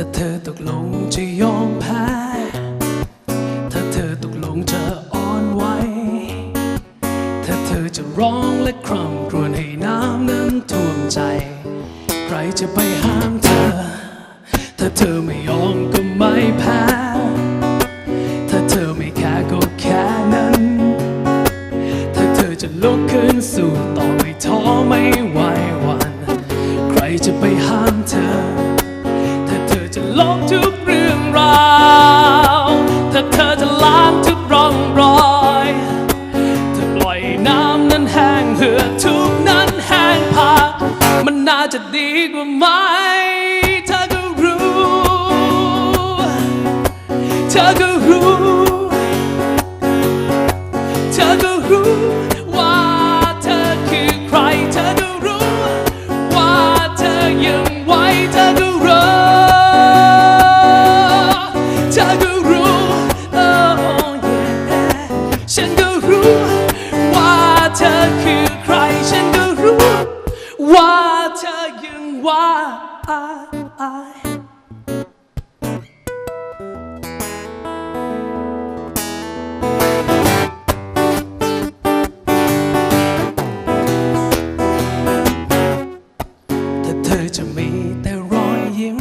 ถ้าเธอตกลงจะยอมแพ้ ถ้าเธอตกลงจะอ่อนไหว ถ้าเธอจะร้องและคร่ำครวญให้น้ำนั้นท่วมใจ ใครจะไปห้ามเธอ ถ้าเธอไม่ยอมก็ไม่แพ้ ถ้าเธอไม่แค่ก็แค่นั้น ถ้าเธอจะลุกขึ้นสู้ต่อ น่าจะดีกว่าไหมเธอก็รู้ เธอก็รู้ ว่าเธอยังไหวถ้าเธอจะมีแต่รอยยิ้ม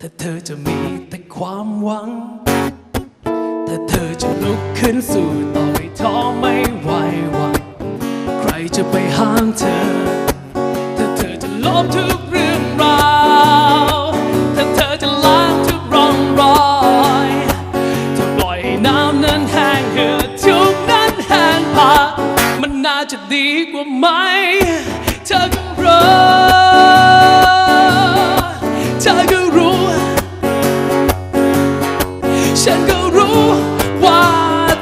ถ้าเธอจะมีแต่ความหวัง ถ้าเธอจะลุกขึ้นสู่ต่อไม่ท้อไม่ไหวหวันใครจะไปห้ามเธอ อจะลบทุกเรื่องราวถ้าเธอจะล้างทุกร่องรอยถ้าปล่อยน้ำนั้นแห้งเหือดทุกนั้นแห้งผามันน่าจะดีกว่าไหมเธอก็รู้เธอก็รู้ ฉันก็รู้ว่า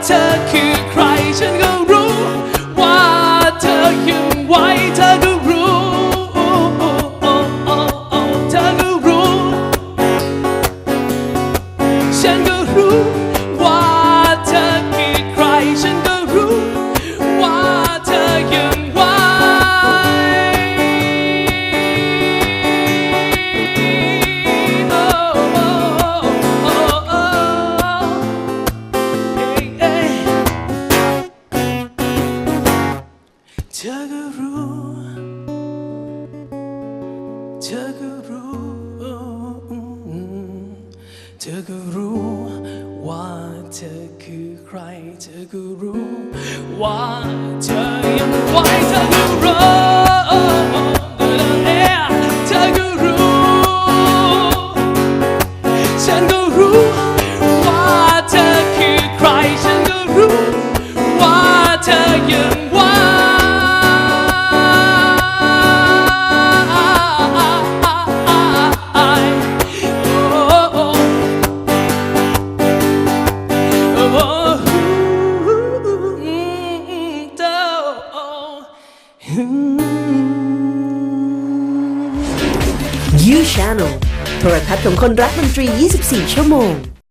เธอคือใครฉันก็ รู้ว่าเธอคือใคร ฉันก็รู้ว่าเธอยังไหวเธอก็รู้ เธอก็รู้ เธอก็รู้ ว่าเธอคือใคร เธอก็รู้ ว่าเธอยังไหวเธอก็รู้ You Channel โทรทัศน์ของคนรักดนตรี 24 ชั่วโมง